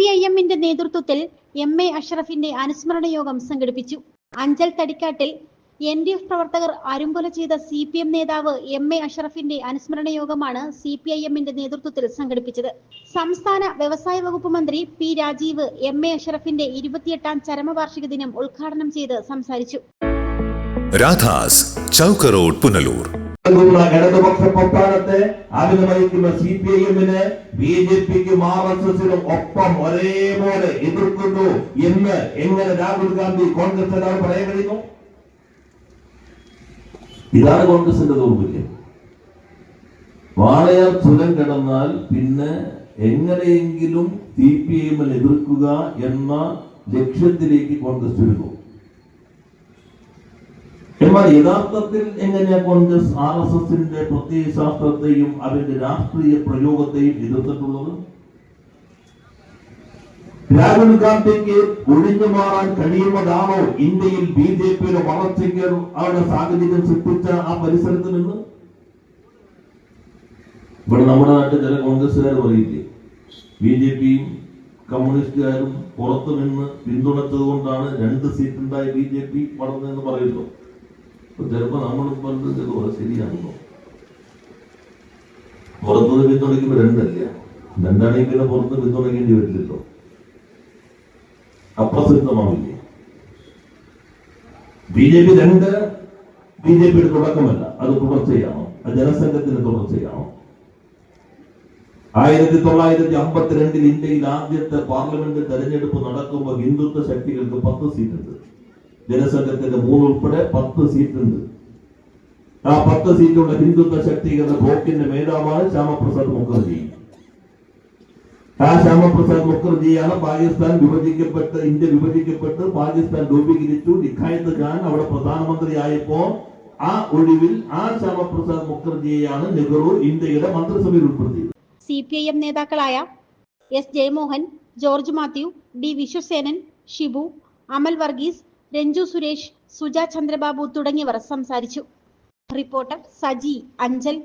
P I എമ്മിന്റെ നേതൃത്വത്തിൽ M A അഷറഫിന്റെ അനുസ്മരണ യോഗം സംഘടിപ്പിച്ചു. അഞ്ചൽ തടിക്കാട്ടിൽ എൻ ഡി എഫ് പ്രവർത്തകർ അരുംകൊല ചെയ്ത സി പി എം നേതാവ് എം എ അഷറഫിന്റെ അനുസ്മരണ യോഗമാണ് സി പി ഐ എമ്മിന്റെ നേതൃത്വത്തിൽ സംഘടിപ്പിച്ചത്. സംസ്ഥാന വ്യവസായ വകുപ്പ് മന്ത്രി പി രാജീവ് എം എ അഷറഫിന്റെ ഇരുപത്തിയെട്ടാം ചരമവാർഷിക ദിനം ഉദ്ഘാടനം ചെയ്ത് സംസാരിച്ചു. രാധാസ് ചൗക്ക് റോഡ് പുനലൂർ. നൽകുന്ന ഇടതുപക്ഷ പ്രസ്ഥാനത്തെ അഭിനയിക്കുന്ന C P I B J പിക്കും ആർ എസ് എസിനും ഒപ്പം ഒരേപോലെ എതിർക്കുന്നു എന്ന് എങ്ങനെ രാഹുൽ ഗാന്ധി കോൺഗ്രസ് നേതാവ് പറയാൻ കഴിയുന്നു? ഇതാണ് കോൺഗ്രസിന്റെ ദൗർബല്യം. വാളയാർ ചുരം കിടന്നാൽ പിന്നെ എങ്ങനെയെങ്കിലും സി പി ഐ എമ്മിനെ എതിർക്കുക എന്ന ലക്ഷ്യത്തിലേക്ക് കോൺഗ്രസ് ചുരുങ്ങും. എന്നാൽ യഥാർത്ഥത്തിൽ എങ്ങനെയാ കോൺഗ്രസ് ആർ എസ് എസിന്റെ പ്രത്യയശാസ്ത്രത്തെയും അതിന്റെ രാഷ്ട്രീയ പ്രയോഗത്തെയും എതിർത്തിട്ടുള്ളത്? രാഹുൽ ഗാന്ധിക്ക് ഒഴിഞ്ഞു മാറാൻ കഴിയുന്നതാണോ ഇന്ത്യയിൽ ബി ജെ പിയുടെ വളർച്ചയ്ക്ക് അവരുടെ സാഹചര്യം സൃഷ്ടിച്ച ആ പരിസരത്ത് നിന്ന്? ഇവിടെ നമ്മുടെ നാട്ടിൽ ചില കോൺഗ്രസ്സുകാർ പറയില്ലേ ബി ജെ പിയും കമ്മ്യൂണിസ്റ്റുകാരും പുറത്തു നിന്ന് പിന്തുണച്ചത് കൊണ്ടാണ് രണ്ട് സീറ്റുണ്ടായ ബി ജെ പി വളർന്നതെന്ന് പറയുന്നു. ചിലപ്പോ നമ്മൾ പറഞ്ഞത് ചിലപ്പോ ശരിയാണല്ലോ. പുറത്തുനിന്ന് പിന്തുണയ്ക്കുമ്പോ രണ്ടല്ല? രണ്ടാണെങ്കിൽ പിന്നെ പുറത്ത് പിന്തുണയ്ക്കേണ്ടി വരില്ലല്ലോ. അപ്രസക്തമാവില്ലേ? ബി ജെ പി രണ്ട് ബി ജെ പിയുടെ തുടക്കമല്ല. അത് തുടർച്ചയാണോ? അത് ജനസംഘത്തിന്റെ തുടർച്ചയാണോ? ആയിരത്തി തൊള്ളായിരത്തി അമ്പത്തിരണ്ടിൽ ഇന്ത്യയിൽ ആദ്യത്തെ പാർലമെന്റ് തെരഞ്ഞെടുപ്പ് നടക്കുമ്പോൾ ഹിന്ദുത്വ ശക്തികൾക്ക് പത്ത് സീറ്റുണ്ട്. ജനസംഘത്തിന്റെ മൂന്ന് ഉൾപ്പെടെ പത്ത് സീറ്റുണ്ട്. ആ പത്ത് സീറ്റുള്ള ഹിന്ദുത്വ ശക്തികളുടെ ബ്ലോക്കിന്റെ മേധാവാണ് ശ്യാമപ്രസാദ് മുഖർജി. ആ ശ്യാമപ്രസാദ് മുഖർജിയാണ് പാകിസ്ഥാൻ വിഭജിക്കപ്പെട്ട് ഇന്ത്യ വിഭജിക്കപ്പെട്ട് പാകിസ്ഥാൻ രൂപീകരിച്ചു. നിഖായത്ത് ഖാൻ അവിടെ പ്രധാനമന്ത്രി ആയപ്പോ ആ ഒഴിവിൽ ആ ശ്യാമപ്രസാദ് മുഖർജിയെയാണ് നെഹ്റു ഇന്ത്യയുടെ മന്ത്രിസഭയിൽ ഉൾപ്പെടുത്തിയത്. സി പി ഐ എം നേതാക്കളായ S Jayamohan George Mathew D Viswasenan Shibu Amal Varghese Ranju Suresh Suja Chandrababu തുടങ്ങിയവർ സംസാരിച്ചു. റിപ്പോർട്ടർ സജി അഞ്ചൽ.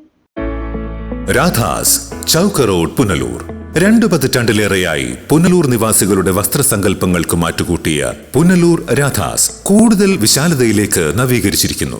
രാധാസ് ചൗക്ക് റോഡ് പുനലൂർ. രണ്ടു പതിറ്റാണ്ടിലേറെയായി പുനലൂർ നിവാസികളുടെ വസ്ത്രസങ്കല്പങ്ങൾക്ക് മാറ്റുകൂട്ടിയ പുനലൂർ രാധാസ് കൂടുതൽ വിശാലതയിലേക്ക് നവീകരിച്ചിരിക്കുന്നു.